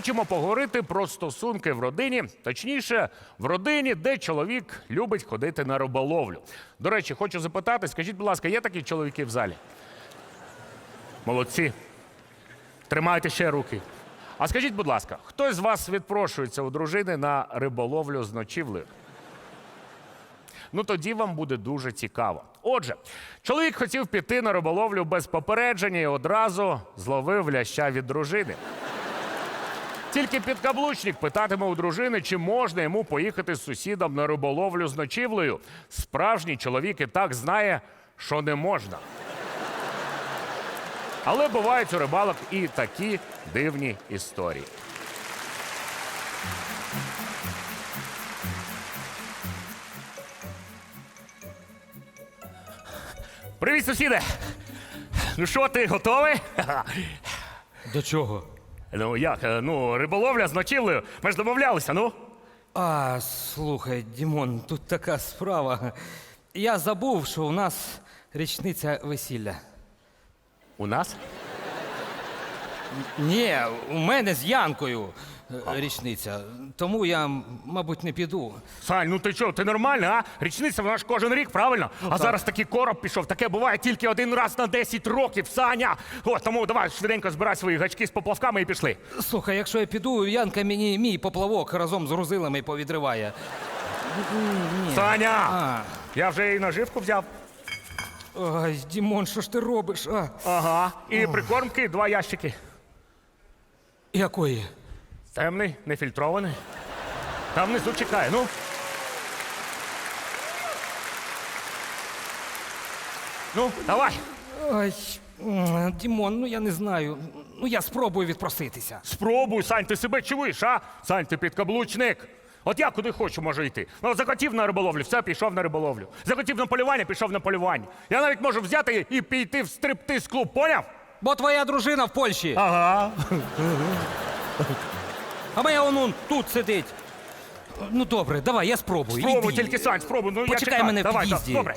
хочемо поговорити про стосунки в родині, точніше, в родині, де чоловік любить ходити на риболовлю. До речі, хочу запитати, скажіть, будь ласка, є такі чоловіки в залі? Молодці. Тримайте ще руки. А скажіть, будь ласка, хтось з вас відпрошується у дружини на риболовлю з ночівлею? Ну тоді вам буде дуже цікаво. Отже, чоловік хотів піти на риболовлю без попередження і одразу зловив ляща від дружини. Тільки підкаблучник питатиме у дружини, чи можна йому поїхати з сусідом на риболовлю з ночівлею. Справжній чоловік і так знає, що не можна. Але бувають у рибалок і такі дивні історії. Привіт, сусіде! Ну що, ти готовий? До чого? Ну як? е, Ну, риболовля з ночівлею. Ми ж домовлялися, ну? А, слухай, Дімон, тут така справа. Я забув, що у нас річниця весілля. У нас? Ні, у мене з Янкою річниця. Тому я, мабуть, не піду. Сань, ну ти що, ти нормальний, а? Річниця вона ж кожен рік, правильно? а зараз такий короб пішов, таке буває тільки один раз на 10 років, Саня. О, тому давай швиденько збирай свої гачки з поплавками і пішли. Слухай, якщо я піду, Янка мені мій поплавок разом з грузилами повідриває. Саня! А, Я вже і наживку взяв. ой, Дімон, що ж ти робиш? А? Ага. І прикормки два ящики. Якої? Темний, нефільтрований. Там внизу чекає, ну. Ну, давай. Ой, м, Дімон, ну я не знаю. Ну я спробую відпроситися. Спробуй, Сань, ти себе чуєш, а? Сань, ти підкаблучник. От я куди хочу, можу йти. Ну, захотів на риболовлю, все, пішов на риболовлю. Захотів на полювання, пішов на полювання. Я навіть можу взяти і піти в стриптиз клуб, поняв? Бо твоя дружина в Польщі, Ага. А моя онун тут сидить. Ну добре, давай, я спробую. Спробуй, Іди. тільки Сань, спробуй. Ну, я Почекай чекаю. мене в Давай, під'їзді. Добре.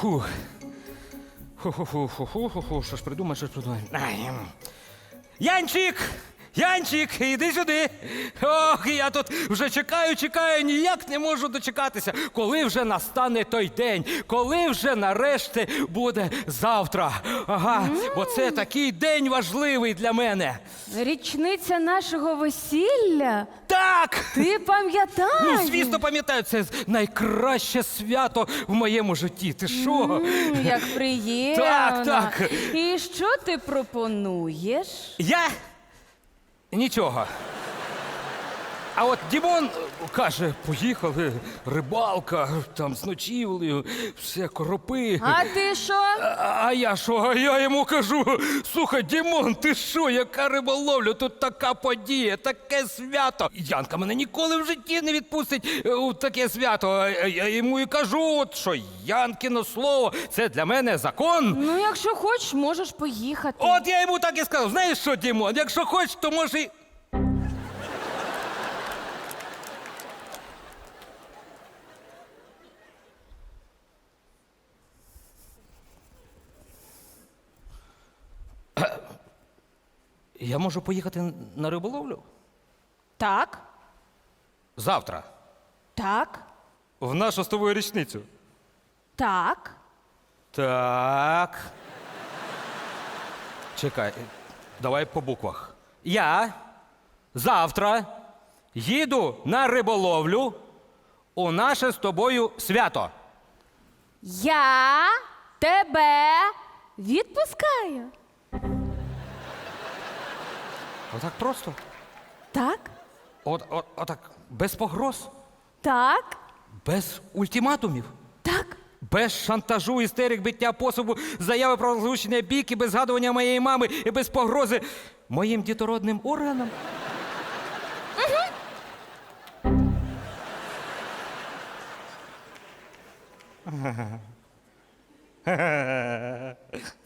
Фух. Ху-ху-ху-ху-ху-ху. Що ж придумаєш, що ж. Ай, м. Янчик! Янчик, іди сюди. Ох, я тут вже чекаю, чекаю, ніяк не можу дочекатися. Коли вже настане той день, коли вже нарешті буде завтра. Ага, бо це такий день важливий для мене. Річниця нашого весілля? Так! Ти пам'ятаєш? Ну, звісно, пам'ятаю, це найкраще свято в моєму житті. Ти що? М, Як приємно. Так, так. І що ти пропонуєш? Я нічого. А от Дімон каже, поїхали, рибалка, там з ночівлею, все коропи. А ти що? А, а я що? А я йому кажу: слухай, Дімон, ти що, яка риболовля? Тут така подія, таке свято. Янка мене ніколи в житті не відпустить е, у таке свято. А Я йому і кажу, от, що Янкино слово це для мене закон. Ну, якщо хочеш, можеш поїхати. От я йому так і сказав. Знаєш що, Дімон, якщо хочеш, то може. Я можу поїхати на риболовлю? Так, Завтра. так, В нашу з тобою річницю. так. Так. Чекай, давай по буквах. Я завтра їду на риболовлю у наше з тобою свято. Я тебе відпускаю. Отак просто. Так, От, от, отак, без погроз, так, без ультиматумів, так. без шантажу, істерик, биття пособу, заяви про розлучення бійки, без згадування моєї мами і без погрози моїм дітородним органам.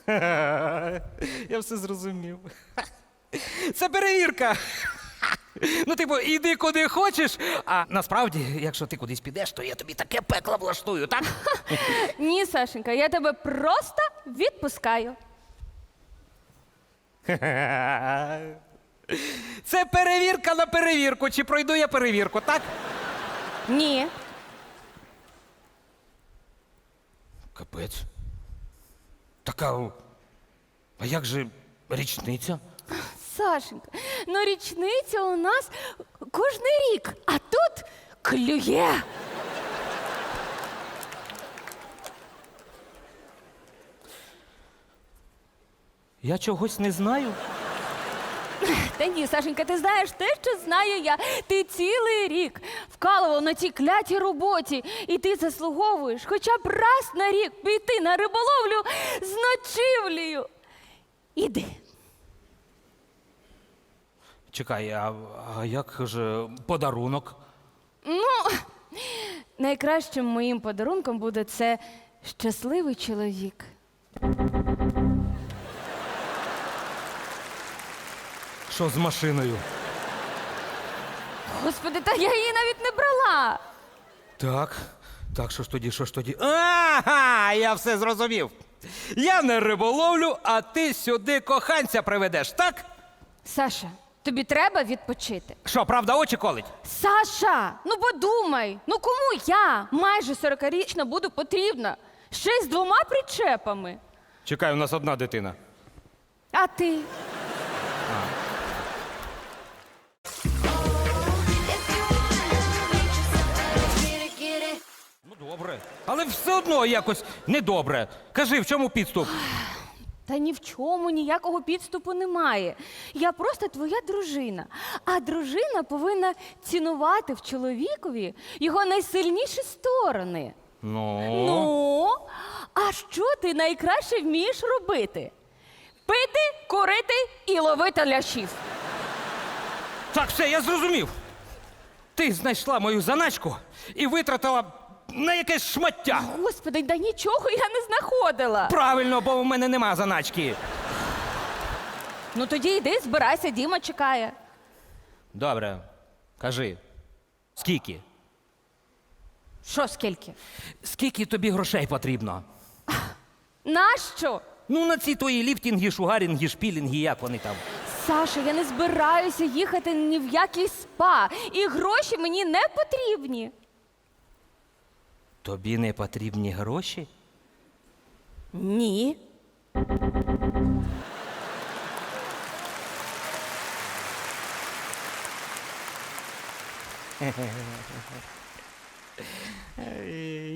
Я все зрозумів. Це перевірка. Ну, типу, іди куди хочеш, а насправді, якщо ти кудись підеш, то я тобі таке пекло влаштую, так? Ні, Сашенька, я тебе просто відпускаю. Це перевірка на перевірку. Чи пройду я перевірку, так? Ні. Капець. Така. А як же річниця? Сашенька, ну річниця у нас кожний рік, а тут клює. Я чогось не знаю. Та ні, Сашенька, ти знаєш те, що знаю я. Ти цілий рік вкалував на цій клятій роботі, і ти заслуговуєш хоча б раз на рік піти на риболовлю з ночівлею. Іди. Чекай, а, а як же подарунок? Найкращим моїм подарунком буде це щасливий чоловік. Що з машиною? Господи, та я її навіть не брала. Так, так, що ж тоді, що ж тоді? Ага, я все зрозумів. Я не риболовлю, а ти сюди коханця приведеш, так? Саша, тобі треба відпочити. Що, правда, очі колить? Саша, ну подумай, ну кому я, майже 40-річна, буду потрібна? Ще й з двома причепами. Чекай, у нас одна дитина. А ти? Ну, добре. Але все одно якось недобре. Кажи, в чому підступ? Та ні в чому ніякого підступу немає. Я просто твоя дружина. А дружина повинна цінувати в чоловікові його найсильніші сторони. Ну. Ну, а що ти найкраще вмієш робити? Пити, курити і ловити лящів. Так, все, я зрозумів. Ти знайшла мою заначку і витратила на якесь шмаття. Господи, да нічого я не знаходила. Правильно, бо в мене нема заначки. Ну тоді йди, збирайся, Діма чекає. Добре, кажи, скільки? Що скільки? Скільки тобі грошей потрібно? Нащо? Ну, на ці твої ліфтінги, шугарінги, шпілінги, як вони там. Саша, я не збираюся їхати ні в який спа, і гроші мені не потрібні. Тобі не потрібні гроші? Ні.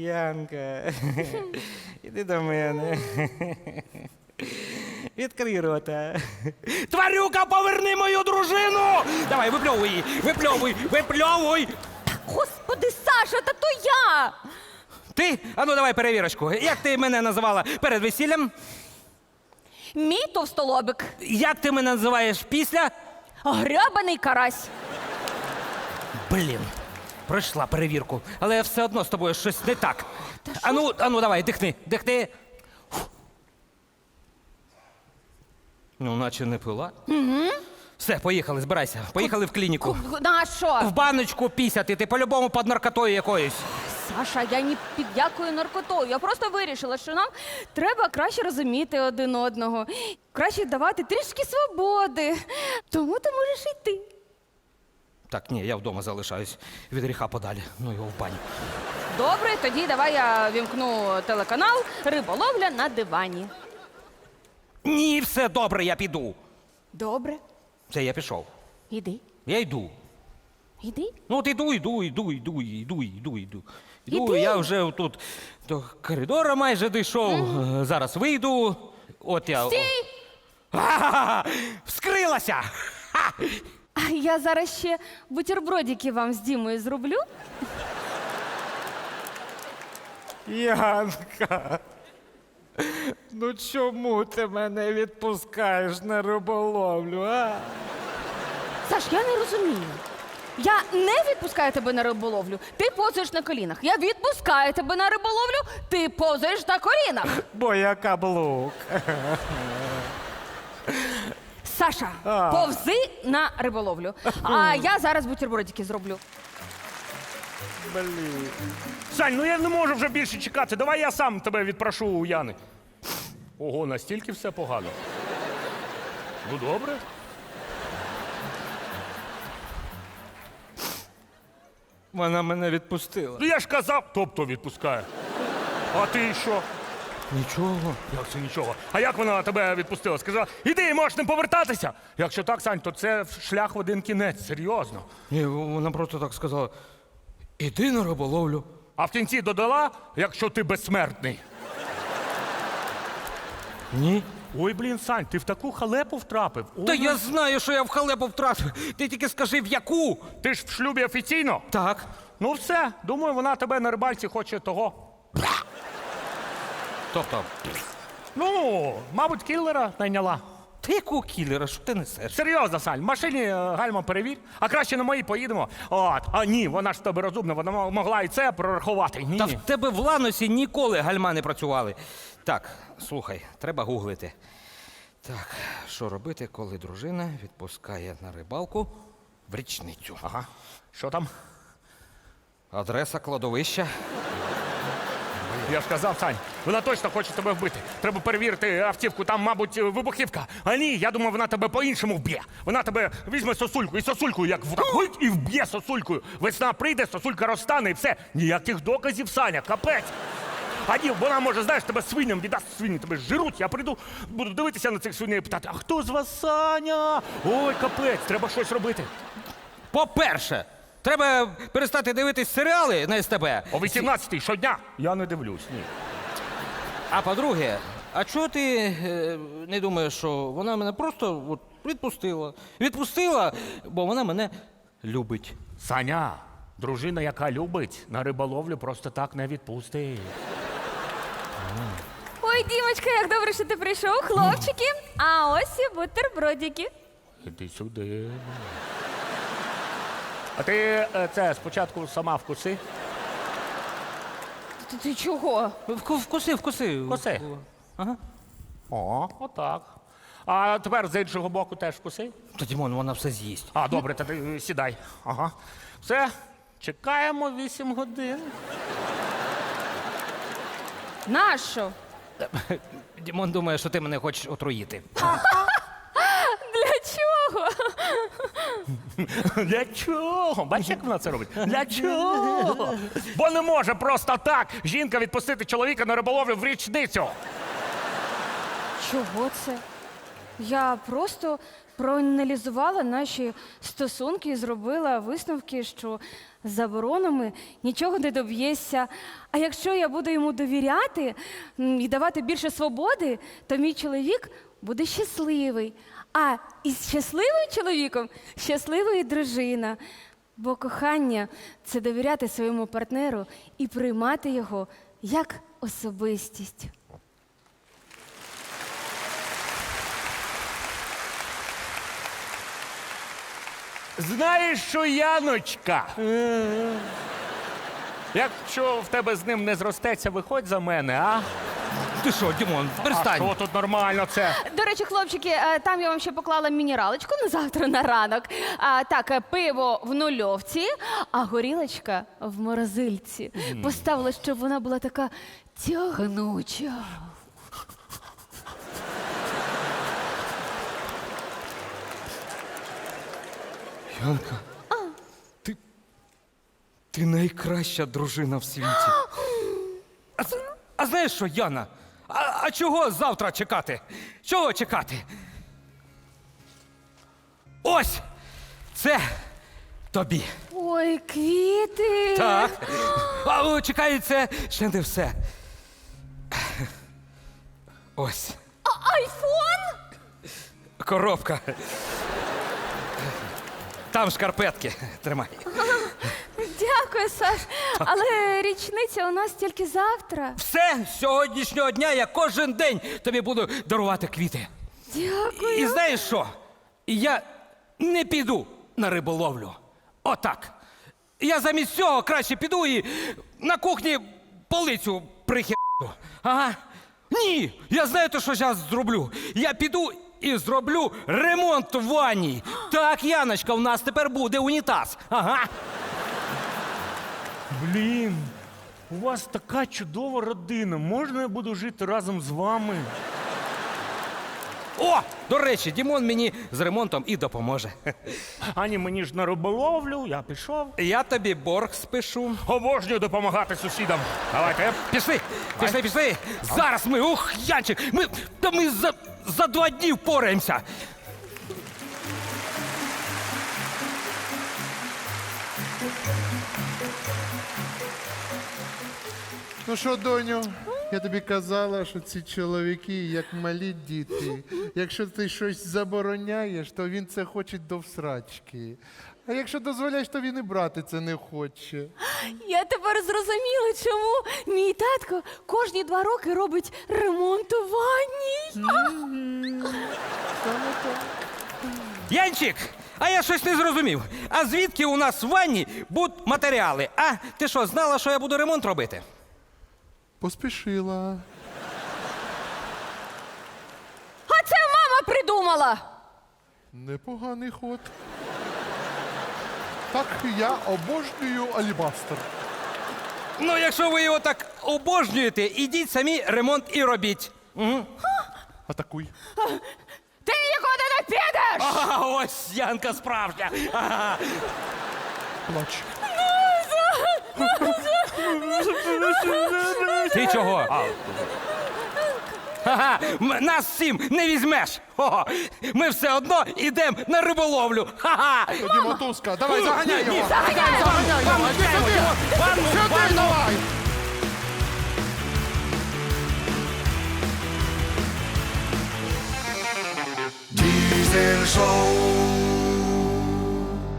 Янка, іди до мене. Відкрий рота. Тварюка, поверни мою дружину! Давай, випльовуй її! Випльовуй! Випльовуй! Господи, Саша, та то я! Ти? Ану, давай перевірочку. Як ти мене називала перед весіллям? Мій товстолобик. Як ти мене називаєш після? Грябаний карась. Блін. Пройшла перевірку, але все одно з тобою щось не так. Ану, ану, давай, дихни, дихни. Ну, наче не пила. Угу. Все, поїхали, збирайся. Поїхали в клініку. На що? В баночку пісяти, ти по-любому під наркотою якоюсь. Саша, я ні під якою наркотою. Я просто вирішила, що нам треба краще розуміти один одного, краще давати трішки свободи. Тому ти можеш йти. Так, ні, я вдома залишаюсь. Від гріха подалі. Ну його в баню. Добре, тоді давай я вімкну телеканал Риболовля на дивані. Ні, все добре, я піду. Добре, Все, я пішов. іди, Я йду. іди. Ну, от іду, йду, йду, йду, йду, йду, йду. Йду, Іди. я вже тут до коридора майже дійшов. Е, Зараз вийду. От я. Стій! Вскрилася! Ха! А я зараз ще бутербродики вам з Дімою зроблю. Янка, ну чому ти мене відпускаєш на риболовлю, а? Саш, я не розумію. Я не відпускаю тебе на риболовлю, ти позуєш на колінах. Я відпускаю тебе на риболовлю, ти позуєш на колінах. Бо я каблук. Саша, повзи на риболовлю. А я зараз бутербродики зроблю. Блін. Сань, ну я не можу вже більше чекати. Давай я сам тебе відпрошу у Яни. Ого, настільки все погано. Ну добре. Вона мене відпустила. Ну я ж казав, тобто відпускає. А ти що? Нічого. Як це нічого? А як вона тебе відпустила? Сказала, іди, можеш не повертатися. Якщо так, Сань, то це шлях в один кінець, серйозно. Ні, вона просто так сказала: іди на риболовлю. А в кінці додала, якщо ти безсмертний. Ні. Ой, блін, Сань, ти в таку халепу втрапив. Ой, Та я знаю, що я в халепу втратив. Ти тільки скажи, в яку? Ти ж в шлюбі офіційно? Так. Ну все, думаю, вона тебе на рибальці хоче того. Тобто, Ну, мабуть, кіллера найняла. ти якого кілера, що ти несеш? Серйозно, Саль, в машині е, гальма перевір, а краще на моїй поїдемо. От, а ні, вона ж в тебе розумна, вона мо- могла і це прорахувати. Ні. Та в тебе в ланосі ніколи гальма не працювали. Так, слухай, треба гуглити. Так, що робити, коли дружина відпускає на рибалку в річницю? Ага. Що там? Адреса кладовища. Я ж казав, Сань, вона точно хоче тебе вбити. Треба перевірити автівку, там, мабуть, вибухівка. А ні, я думаю, вона тебе по-іншому вб'є. Вона тебе візьме сосульку і сосулькою, як вгуть, і вб'є сосулькою. Весна прийде, сосулька розтане і все. Ніяких доказів, Саня, капець. А ні, вона може, знаєш, тебе свиням віддасть свині, тебе жируть. Я прийду, буду дивитися на цих свиней і питати, а хто з вас Саня? Ой, капець, треба щось робити. По-перше, треба перестати дивитись серіали на СТБ. О 18-й щодня. Я не дивлюсь, ні. А по-друге, а чого ти е, не думаєш, що вона мене просто от, відпустила? Відпустила, бо вона мене любить. Саня, дружина, яка любить, на риболовлю просто так не відпустить. Ой, Дімочка, як добре, що ти прийшов, хлопчики. А ось і бутербродики. Іди сюди. А ти е, це спочатку сама вкуси. Ти, ти чого? Вку- Вкуси, вкуси. Вкуси. Ага. О, отак. А тепер з іншого боку теж вкуси. Та Дімон, вона все з'їсть. А, добре, тоді е, сідай. Ага. Все, чекаємо 8 годин. Нащо? Дімон думає, що ти мене хочеш отруїти. Для чого? Для чого? Бачиш, як вона це робить? Для чого? Бо не може просто так жінка відпустити чоловіка на риболовлю в річницю. Чого це? Я просто проаналізувала наші стосунки і зробила висновки, що заборонами нічого не доб'єшся. А якщо я буду йому довіряти і давати більше свободи, то мій чоловік буде щасливий. А із щасливим чоловіком щаслива і дружина. Бо кохання це довіряти своєму партнеру і приймати його як особистість. Знаєш що, Яночка? Якщо в тебе з ним не зростеться, виходь за мене, а? Ти що, Дімон, А перестань. що тут нормально це? До речі, хлопчики, е, там я вам ще поклала мінералочку на завтра на ранок. А, так, е, пиво в нульовці, а горілочка в морозильці. Поставила, щоб вона була така тягнуча. Янка. Ти. Ти найкраща дружина в світі. А, а знаєш що, Яна? А, а чого завтра чекати? Чого чекати? Ось! Це тобі. Ой, квіти. Так. А о, чекай, це ще не все. Ось. А, айфон? Коробка. Там шкарпетки. Тримай. Дякую, Саш. Але річниця у нас тільки завтра. Все з сьогоднішнього дня я кожен день тобі буду дарувати квіти. Дякую. І знаєш що? Я не піду на риболовлю. Отак. Я замість цього краще піду і на кухні полицю прихерю. Ага. Ні, я знаю, то, що зараз зроблю. Я піду і зроблю ремонт в ванні. Так, Яночка, у нас тепер буде унітаз. Ага. Блін, у вас така чудова родина. Можна я буду жити разом з вами? О, до речі, Дімон мені з ремонтом і допоможе. Ані мені ж на риболовлю, я пішов. Я тобі борг спишу. Обожнюю допомагати сусідам. Давайте. Пішли, пішли, пішли. Зараз ми, ух, Янчик, ми, та ми за, за два дні впораємося. Ну що, доню, я тобі казала, що ці чоловіки як малі діти. Якщо ти щось забороняєш, то він це хоче до всрачки. А якщо дозволяєш, то він і брати це не хоче. Я тепер зрозуміла, чому мій татко кожні два роки робить ремонт у ванні. Янчик, а я щось не зрозумів. А звідки у нас в ванні будуть матеріали? А ти що, знала, що я буду ремонт робити? Поспішила. А це мама придумала. Непоганий ход. Так я обожнюю алібастер. Ну, якщо ви його так обожнюєте, ідіть самі ремонт і робіть. Атакуй. Ти нікуди не підеш! А ось Янка справжня. Ага. Плач. Ти чого? Ага, нас всім не візьмеш. Хо-хо. Ми все одно йдемо на риболовлю. Ха-ха. Тоді мотузка, давай заганяй його. заганяй! Заганяй його. Іди сюди. Сюди давай. Diesel Show.